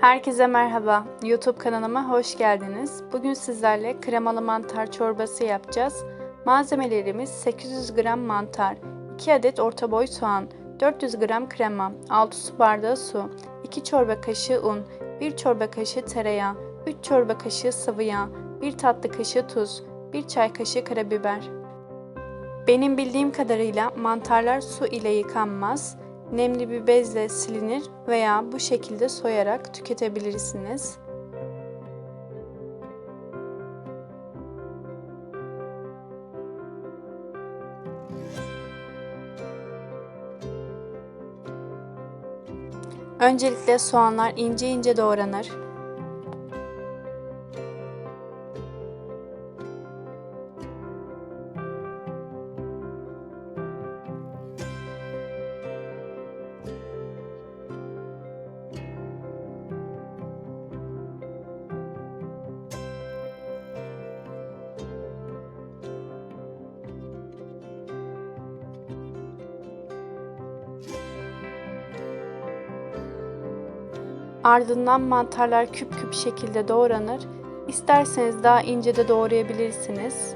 Herkese merhaba. YouTube kanalıma hoş geldiniz. Bugün sizlerle kremalı mantar çorbası yapacağız. Malzemelerimiz 800 gram mantar, 2 adet orta boy soğan, 400 gram krema, 6 su bardağı su, 2 çorba kaşığı un, 1 çorba kaşığı tereyağı, 3 çorba kaşığı sıvı yağ, 1 tatlı kaşığı tuz, 1 çay kaşığı karabiber. Benim bildiğim kadarıyla mantarlar su ile yıkanmaz. Nemli bir bezle silinir veya bu şekilde soyarak tüketebilirsiniz. Öncelikle soğanlar ince ince doğranır. Ardından mantarlar küp küp şekilde doğranır. İsterseniz daha ince de doğrayabilirsiniz.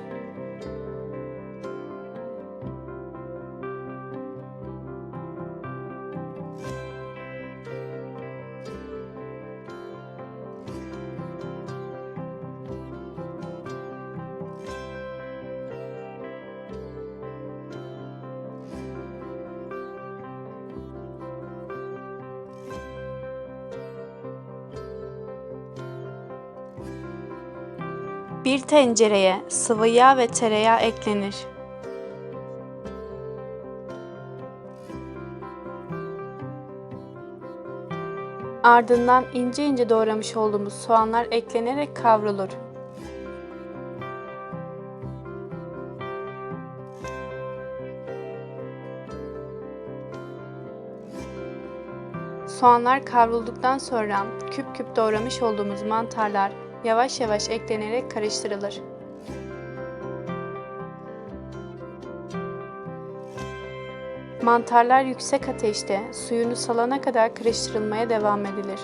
Bir tencereye sıvı yağ ve tereyağı eklenir. Ardından ince ince doğramış olduğumuz soğanlar eklenerek kavrulur. Soğanlar kavrulduktan sonra küp küp doğramış olduğumuz mantarlar yavaş yavaş eklenerek karıştırılır. Mantarlar yüksek ateşte suyunu salana kadar karıştırılmaya devam edilir.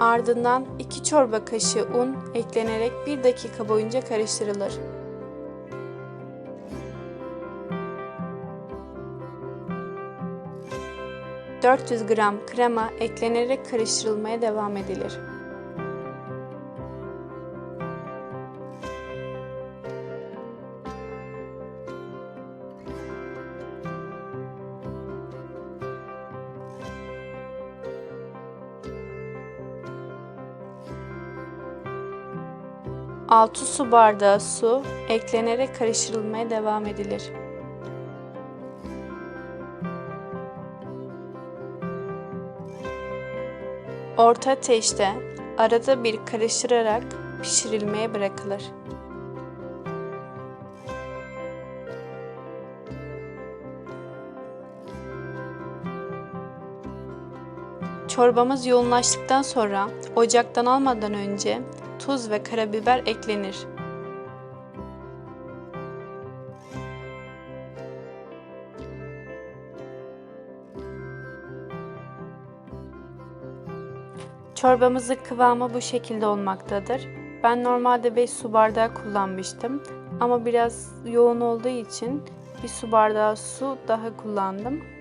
Ardından 2 çorba kaşığı un eklenerek 1 dakika boyunca karıştırılır. ...400 gram krema eklenerek karıştırılmaya devam edilir. Altı su bardağı su eklenerek karıştırılmaya devam edilir. Orta ateşte arada bir karıştırarak pişirilmeye bırakılır. Çorbamız yoğunlaştıktan sonra ocaktan almadan önce tuz ve karabiber eklenir. Çorbamızın kıvamı bu şekilde olmaktadır. Ben normalde 5 su bardağı kullanmıştım ama biraz yoğun olduğu için bir su bardağı su daha kullandım.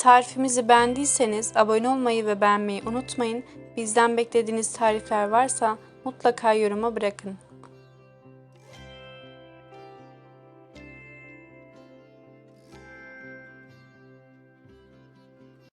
Tarifimizi beğendiyseniz abone olmayı ve beğenmeyi unutmayın. Bizden beklediğiniz tarifler varsa mutlaka yoruma bırakın.